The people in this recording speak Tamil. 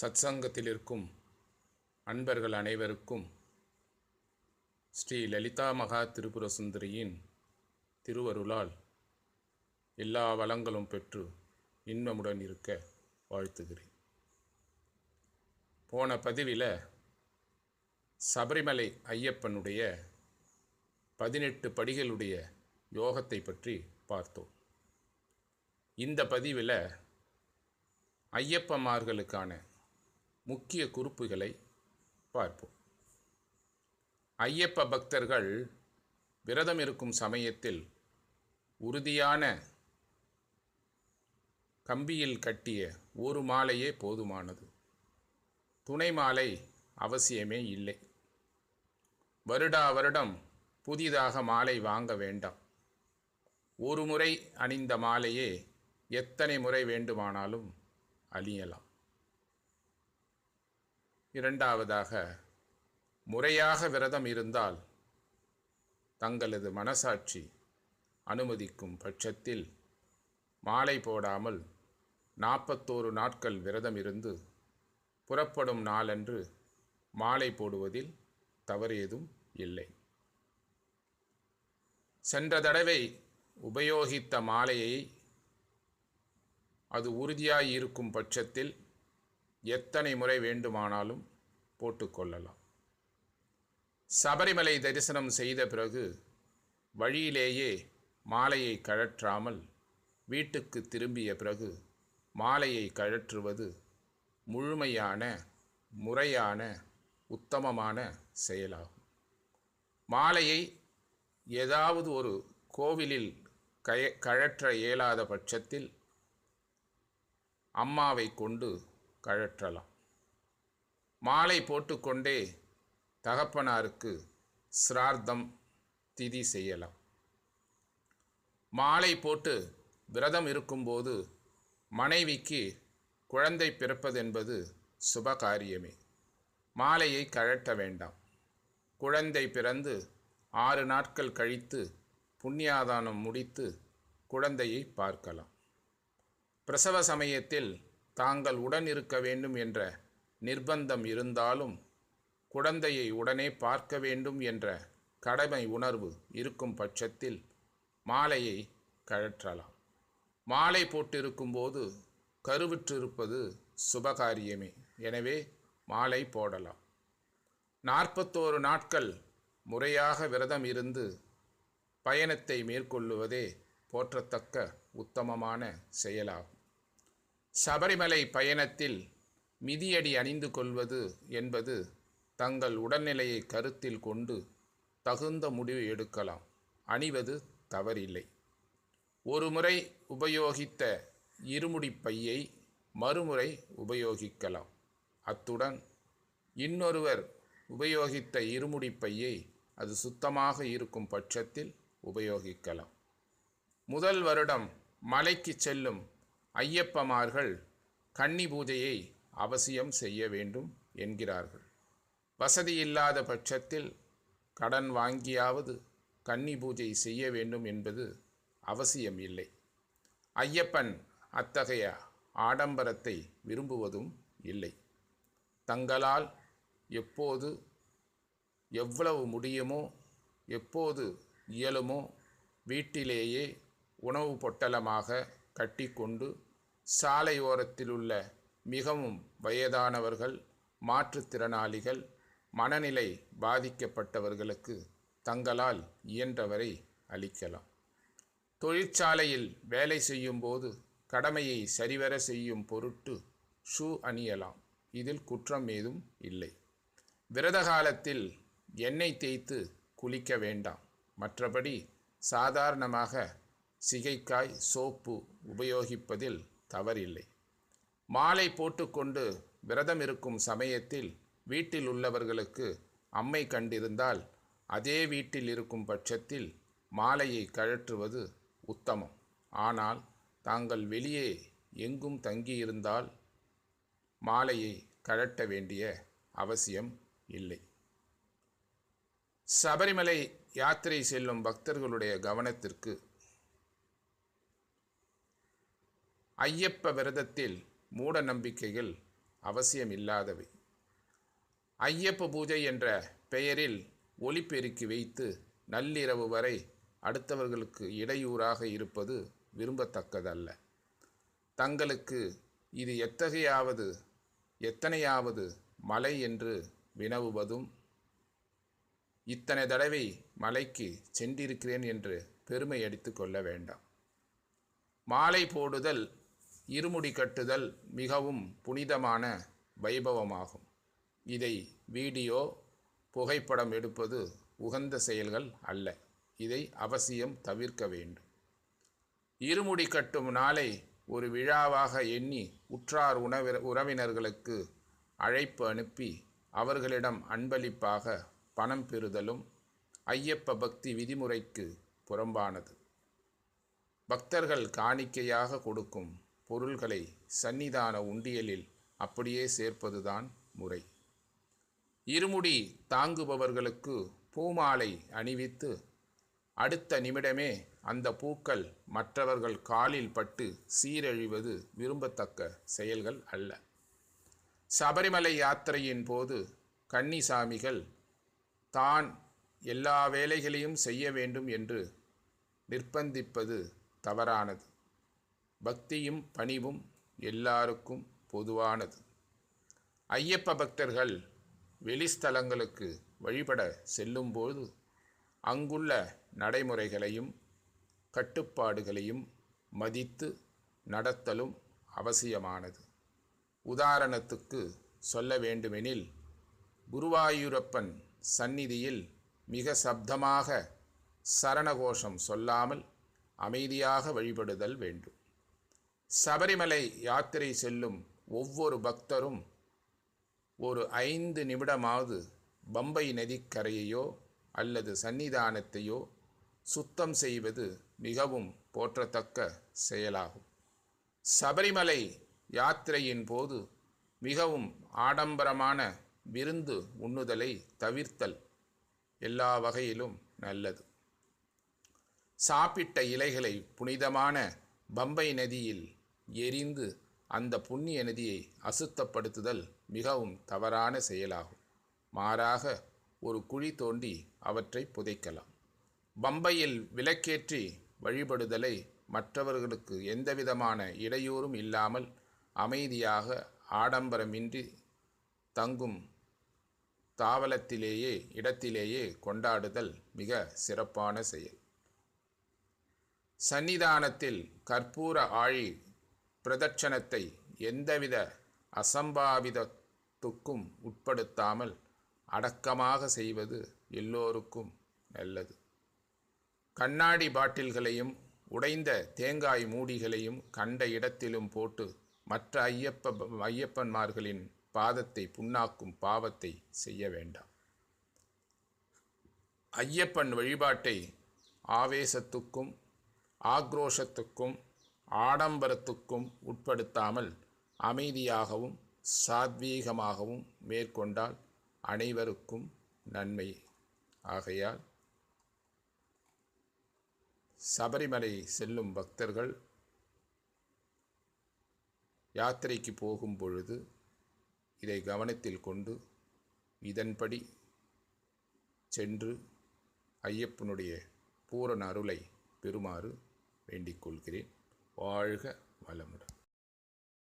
சத்சங்கத்தில் இருக்கும் அன்பர்கள் அனைவருக்கும் ஸ்ரீ லலிதா மகா திரிபுர சுந்தரியின் திருவருளால் எல்லா வளங்களும் பெற்று இன்பமுடன் இருக்க வாழ்த்துகிறேன். போன பதிவில் சபரிமலை ஐயப்பனுடைய பதினெட்டு படிகளுடைய யோகத்தை பற்றி பார்த்தோம். இந்த பதிவில் ஐயப்பமார்களுக்கான முக்கிய குறிப்புகளை பார்ப்போம். ஐயப்ப பக்தர்கள் விரதம் இருக்கும் சமயத்தில் உறுதியான கம்பியில் கட்டிய ஒரு மாலையே போதுமானது. துணை மாலை அவசியமே இல்லை. வருடா வருடம் புதிதாக மாலை வாங்க வேண்டாம். ஒரு முறை அணிந்த மாலையே எத்தனை முறை வேண்டுமானாலும் அழியலாம் இரண்டாவதாக முறையாக விரதம் இருந்தால் தங்களது மனசாட்சி அனுமதிக்கும் பட்சத்தில் மாலை போடாமல் நாற்பத்தோரு நாட்கள் விரதம் இருந்து புறப்படும் நாளன்று மாலை போடுவதில் தவறேதும் இல்லை. சென்ற தடவை உபயோகித்த மாலையை அது உறுதியாய் இருக்கும் பட்சத்தில் எத்தனை முறை வேண்டுமானாலும் போட்டுக்கொள்ளலாம் சபரிமலை தரிசனம் செய்த பிறகு வழியிலேயே மாலையை கழற்றாமல் வீட்டுக்கு திரும்பிய பிறகு மாலையை கழற்றுவது முழுமையான முறையான உத்தமமான செயலாகும். மாலையை ஏதாவது ஒரு கோவிலில் கய கழற்ற இயலாத பட்சத்தில் அம்மாவை கொண்டு கழற்றலாம். மாலை போட்டுக்கொண்டே தகப்பனாருக்கு சிரார்த்தம் திதி செய்யலாம். மாலை போட்டு விரதம் இருக்கும்போது மனைவிக்கு குழந்தை பிறப்பதென்பது சுபகாரியமே. மாலையை கழட்ட வேண்டாம். குழந்தை பிறந்து ஆறு நாட்கள் கழித்து புண்ணியாதானம் முடித்து குழந்தையை பார்க்கலாம். பிரசவ சமயத்தில் தாங்கள் உடன் இருக்க வேண்டும் என்ற நிர்பந்தம் இருந்தாலும் குழந்தையை உடனே பார்க்க வேண்டும் என்ற கடமை உணர்வு இருக்கும் பட்சத்தில் மாலையை கழற்றலாம். மாலை போட்டிருக்கும்போது கருவுற்றிருப்பது சுபகாரியமே. எனவே மாலை போடலாம். நாற்பத்தோரு நாட்கள் முறையாக விரதம் இருந்து பயணத்தை மேற்கொள்ளுவதே போற்றத்தக்க உத்தமமான செயலாகும். சபரிமலை பயணத்தில் மிதியடி அணிந்து கொள்வது என்பது தங்கள் உடல்நிலையை கருத்தில் கொண்டு தகுந்த முடிவு எடுக்கலாம். அணிவது தவறில்லை. ஒரு முறை உபயோகித்த இருமுடி பையை மறுமுறை உபயோகிக்கலாம். அத்துடன் இன்னொருவர் உபயோகித்த இருமுடி பையை அது சுத்தமாக இருக்கும் பட்சத்தில் உபயோகிக்கலாம். முதல் வருடம் மலைக்கு செல்லும் ஐயப்பமார்கள் கன்னி பூஜையை அவசியம் செய்ய வேண்டும் என்கிறார்கள். வசதி இல்லாத பட்சத்தில் கடன் வாங்கியாவது கன்னி பூஜை செய்ய வேண்டும் என்பது அவசியம் இல்லை. ஐயப்பன் அத்தகைய ஆடம்பரத்தை விரும்புவதும் இல்லை. தங்களால் எப்போது எவ்வளவு முடியுமோ எப்போது இயலுமோ வீட்டிலேயே உணவு பொட்டலமாக கட்டிக்கொண்டு சாலையோரத்திலுள்ள மிகவும் வயதானவர்கள் மாற்றுத்திறனாளிகள் மனநிலை பாதிக்கப்பட்டவர்களுக்கு தங்களால் இயன்றவரை அளிக்கலாம். தொழிற்சாலையில் வேலை செய்யும்போது கடமையை சரிவர செய்யும் பொருட்டு ஷூ அணியலாம். இதில் குற்றம் ஏதும் இல்லை. விரத காலத்தில் எண்ணெய் தேய்த்து குளிக்க வேண்டாம். மற்றபடி சாதாரணமாக சிகைக்காய் சோப்பு உபயோகிப்பதில் தவறில்லை. மாலை போட்டுக்கொண்டு விரதம் இருக்கும் சமயத்தில் வீட்டில் உள்ளவர்களுக்கு அம்மை கண்டிருந்தால் அதே வீட்டில் இருக்கும் பட்சத்தில் மாலையை கழற்றுவது உத்தமம். ஆனால் தாங்கள் வெளியே எங்கும் தங்கியிருந்தால் மாலையை கழட்ட வேண்டிய அவசியம் இல்லை. சபரிமலை யாத்திரை செல்லும் பக்தர்களுடைய கவனத்திற்கு ஐயப்ப விரதத்தில் மூட நம்பிக்கைகள் அவசியமில்லாதவை. ஐயப்ப பூஜை என்ற பெயரில் ஒளிப்பெருக்கி வைத்து நள்ளிரவு வரை அடுத்தவர்களுக்கு இடையூறாக இருப்பது விரும்பத்தக்கதல்ல. தங்களுக்கு இது எத்தகையாவது எத்தனையாவது மலை என்று வினவுவதும் இத்தனை தடவை மலைக்கு சென்றிருக்கிறேன் என்று பெருமை அடித்து கொள்ள வேண்டாம். மாலை போடுதல் இருமுடி கட்டுதல் மிகவும் புனிதமான வைபவமாகும். இதை வீடியோ புகைப்படம் எடுப்பது உகந்த செயல்கள் அல்ல. இதை அவசியம் தவிர்க்க வேண்டும். இருமுடி கட்டும் நாளை ஒரு விழாவாக எண்ணி உற்றார் உணவிர உறவினர்களுக்கு அழைப்பு அனுப்பி அவர்களிடம் அன்பளிப்பாக பணம் பெறுதலும் ஐயப்ப பக்தி விதிமுறைக்கு புறம்பானது. பக்தர்கள் காணிக்கையாக கொடுக்கும் பொருள்களை சன்னிதான உண்டியலில் அப்படியே சேர்ப்பதுதான் முறை. இருமுடி தாங்குபவர்களுக்கு பூமாலை அணிவித்து அடுத்த நிமிடமே அந்த பூக்கள் மற்றவர்கள் காலில் பட்டு சீரழிவது விரும்பத்தக்க செயல்கள் அல்ல. சபரிமலை யாத்திரையின் போது கன்னிசாமிகள் தான் எல்லா வேலைகளையும் செய்ய வேண்டும் என்று நிர்பந்திப்பது தவறானது. பக்தியும் பணிவும் எல்லாருக்கும் பொதுவானது. ஐயப்ப பக்தர்கள் வெளிஸ்தலங்களுக்கு வழிபட செல்லும்போது அங்குள்ள நடைமுறைகளையும் கட்டுப்பாடுகளையும் மதித்து நடத்தலும் அவசியமானது. உதாரணத்துக்கு சொல்ல வேண்டுமெனில் குருவாயூரப்பன் சந்நிதியில் மிக சப்தமாக சரணகோஷம் சொல்லாமல் அமைதியாக வழிபடுதல் வேண்டும். சபரிமலை யாத்திரை செல்லும் ஒவ்வொரு பக்தரும் ஒரு ஐந்து நிமிடமாவது பம்பை நதிக்கரையையோ அல்லது சன்னிதானத்தையோ சுத்தம் செய்வது மிகவும் போற்றத்தக்க செயலாகும். சபரிமலை யாத்திரையின் போது மிகவும் ஆடம்பரமான விருந்து உண்ணுதலை தவிர்த்தல் எல்லா வகையிலும் நல்லது. சாப்பிட்ட இலைகளை புனிதமான பம்பை நதியில் எரிந்து அந்த புண்ணிய நதியை அசுத்தப்படுத்துதல் மிகவும் தவறான செயலாகும். மாறாக ஒரு குழி தோண்டி அவற்றை புதைக்கலாம். பம்பையில் விளக்கேற்றி வழிபடுதலை மற்றவர்களுக்கு எந்தவிதமான இடையூறும் இல்லாமல் அமைதியாக ஆடம்பரமின்றி தங்கும் தாவலத்திலேயே இடத்திலேயே கொண்டாடுதல் மிக சிறப்பான செயல். சன்னிதானத்தில் கற்பூர ஆழி பிரதட்சணத்தை எந்தவித அசம்பாவிதத்துக்கும் உட்படுத்தாமல் அடக்கமாக செய்வது எல்லோருக்கும் நல்லது. கண்ணாடி பாட்டில்களையும் உடைந்த தேங்காய் மூடிகளையும் கண்ட இடத்திலும் போட்டு மற்ற ஐயப்ப ஐயப்பன்மார்களின் பாதத்தை புண்ணாக்கும் பாவத்தை செய்ய வேண்டாம். ஐயப்பன் வழிபாட்டை ஆவேசத்துக்கும் ஆக்ரோஷத்துக்கும் ஆடம்பரத்துக்கும் உட்படுத்தாமல் அமைதியாகவும் சாத்வீகமாகவும் மேற்கொண்டால் அனைவருக்கும் நன்மை. ஆகையால் சபரிமலை செல்லும் பக்தர்கள் யாத்திரைக்கு போகும் பொழுது இதை கவனத்தில் கொண்டு இதன்படி சென்று ஐயப்பனுடைய பூரண அருளை பெறுமாறு வேண்டிக் கொள்கிறேன். வாழ்க வளமுடன்.